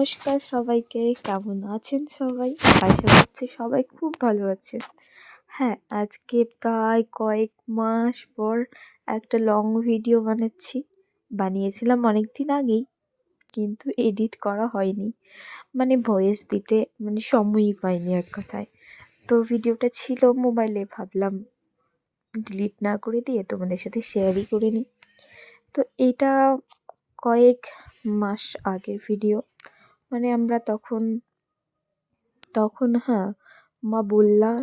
নমস্কার সবাইকে, কেমন আছেন সবাই? আশা করছি সবাই খুব ভালো আছেন। হ্যাঁ আজকে প্রায় কয়েক মাস পর একটা লং ভিডিও বানাচ্ছি। বানিয়েছিলাম অনেক দিন আগেই, কিন্তু এডিট করা হয়নি। মানে ভয়েস দিতে মানে সময়ই পাইনি এক কথায়। তো ভিডিওটা ছিল মোবাইলে ভাবলাম ডিলিট না করে দিয়ে তোমাদের সাথে শেয়ারই করে নিই। তো এটা কয়েক মাস আগের ভিডিও মানে আমরা তখন তখন হ্যাঁ মা বললার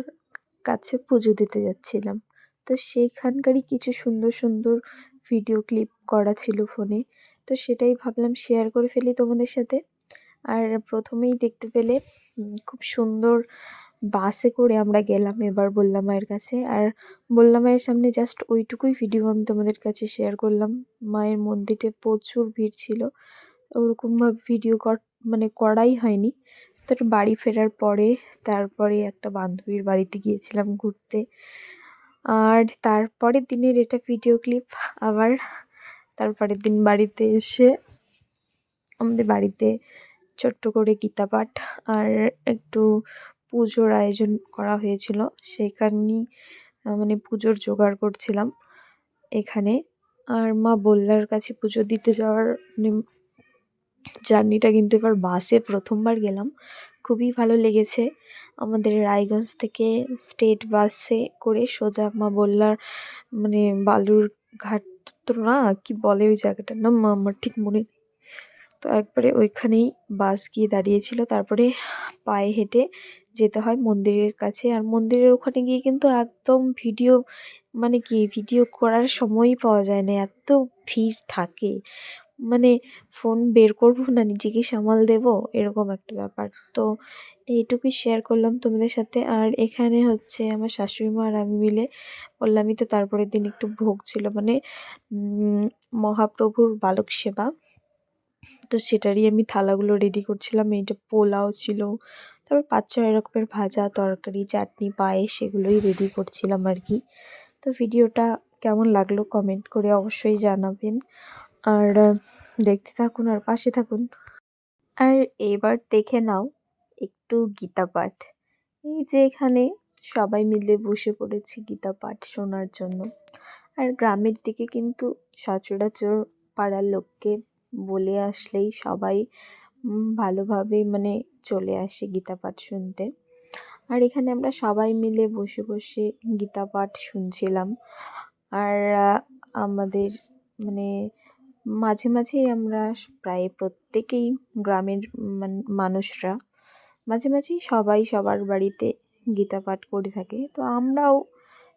কাছে পুজো দিতে যাচ্ছিলাম। তো সেইখানকারই কিছু সুন্দর সুন্দর ভিডিও ক্লিপ করা ছিল ফোনে তো সেটাই ভাবলাম শেয়ার করে ফেলি তোমাদের সাথে। আর প্রথমেই দেখতে পেলে খুব সুন্দর বাসে করে আমরা গেলাম এবার বললাম মায়ের কাছে। আর বললাম মায়ের সামনে জাস্ট ওইটুকুই ভিডিও আমি তোমাদের কাছে শেয়ার করলাম। মায়ের মন্দিরে প্রচুর ভিড় ছিল। ওরকমভাবে ভিডিও মানে করাই হয়নি। তো বাড়ি ফেরার পরে তারপরে একটা বান্ধবীর বাড়িতে গিয়েছিলাম ঘুরতে। আর তারপরের দিনের এটা ভিডিও ক্লিপ আবার তারপরের দিন বাড়িতে এসে আমাদের বাড়িতে ছোট্ট করে গীতা পাঠ আর একটু পুজোর আয়োজন করা হয়েছিল। সেখানেই মানে পুজোর জোগাড় করছিলাম এখানে। আর মা বললার কাছে পুজো দিতে যাওয়ার জার্নিটা কিন্তু এবার বাসে প্রথমবার গেলাম। খুবই ভালো লেগেছে। আমাদের রায়গঞ্জ থেকে স্টেট বাসে করে সোজা মা বললার মানে বালুর ঘাট তো না, কি বলে ওই জায়গাটার নাম? আমার ঠিক মনে তো একবারে ওইখানেই বাস গিয়ে দাঁড়িয়েছিল। তারপরে পায়ে হেঁটে যেতে হয় মন্দিরের কাছে। আর মন্দিরের ওখানে গিয়ে কিন্তু একদম ভিডিও মানে কি ভিডিও করার সময়ই পাওয়া যায় না। এত ভিড় থাকে। মানে ফোন বের করব না নিজেকে সামাল দেব, এরকম একটা ব্যাপার। তো এইটুকুই শেয়ার করলাম তোমাদের সাথে। আর এখানে হচ্ছে আমার শাশুড়ি মা আর আমি মিলে বললামই তো তারপরের দিন একটু ভোগ ছিল মানে মহাপ্রভুর বালক সেবা। তো সেটারই আমি থালাগুলো রেডি করছিলাম এইটা পোলাও ছিল, তারপর পাঁচ ছয় রকমের ভাজা, তরকারি, চাটনি, পায়েস সেগুলোই রেডি করছিলাম আর কি। তো ভিডিওটা কেমন লাগল কমেন্ট করে অবশ্যই জানাবেন। আর দেখতে থাকুন আর পাশে থাকুন। আর এবার দেখে নাও একটু গীতা পাঠ। এই যে এখানে সবাই মিলে বসে পড়েছি গীতা পাঠ শোনার জন্য। আর গ্রামের দিকে কিন্তু সচরাচর পাড়ার লোককে বলে আসলেই সবাই ভালোভাবে মানে চলে আসে গীতা পাঠ শুনতে। আর এখানে আমরা সবাই মিলে বসে বসে গীতা পাঠ শুনছিলাম। আর আমাদের মানে মাঝে মাঝেই আমরা প্রায় প্রত্যেকেই গ্রামের মানুষরা মাঝে মাঝেই সবাই সবার বাড়িতে গীতা পাঠ করে থাকে। তো আমরাও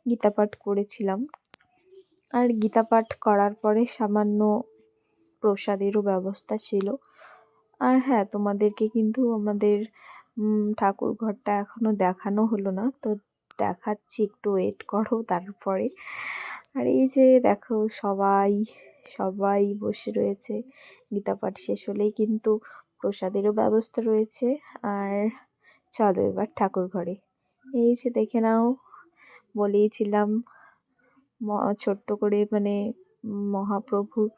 গীতা পাঠ করেছিলাম। আর গীতা পাঠ করার পরে সামান্য প্রসাদেরও ব্যবস্থা ছিল। আর হ্যাঁ তোমাদেরকে কিন্তু আমাদের ঠাকুর ঘরটা এখনও দেখানো হলো না। তো দেখাচ্ছি, একটু ওয়েট করো তারপরে। আর এই যে দেখো সবাই সবাই বসে রয়েছে। গীতা পাঠ শেষ হলেই কিন্তু প্রসাদেরও ব্যবস্থা রয়েছে। আর চলো এবার ঠাকুর ঘরে। এই যে দেখে নাও, বলেইছিলাম ছোট্ট করে মানে মহাপ্রভুর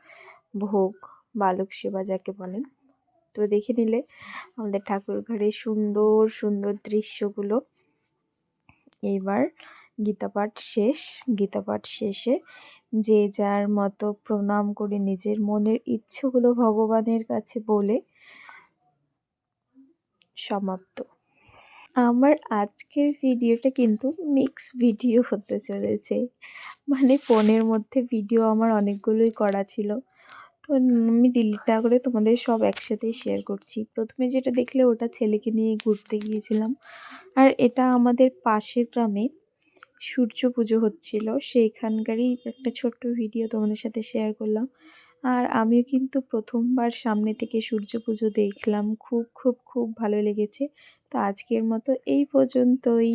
ভোগ, বালক সেবা যাকে বলেন। তো দেখে নিলে আমাদের ঠাকুর ঘরে সুন্দর সুন্দর দৃশ্যগুলো। এবার গীতাপাঠ শেষ গীতাপাঠ শেষে যে যার মতো প্রণাম করে নিজের মনের ইচ্ছেগুলো ভগবানের কাছে বলে সমাপ্ত। আমার আজকের ভিডিওটা কিন্তু মিক্স ভিডিও হতে চলেছে। মানে ফোনের মধ্যে ভিডিও আমার অনেকগুলোই করা ছিল। তো আমি ডিলিট না করে তোমাদের সব একসাথেই শেয়ার করছি। প্রথমে যেটা দেখলে ওটা ছেলেকে নিয়ে ঘুরতে গিয়েছিলাম। আর এটা আমাদের পাশের গ্রামে সূর্য পুজো হচ্ছিল, সেইখানকারই একটা ছোট্ট ভিডিও তোমাদের সাথে শেয়ার করলাম। আর আমিও কিন্তু প্রথমবার সামনে থেকে সূর্য পুজো দেখলাম। খুব খুব খুব ভালো লেগেছে। তো আজকের মতো এই পর্যন্তই।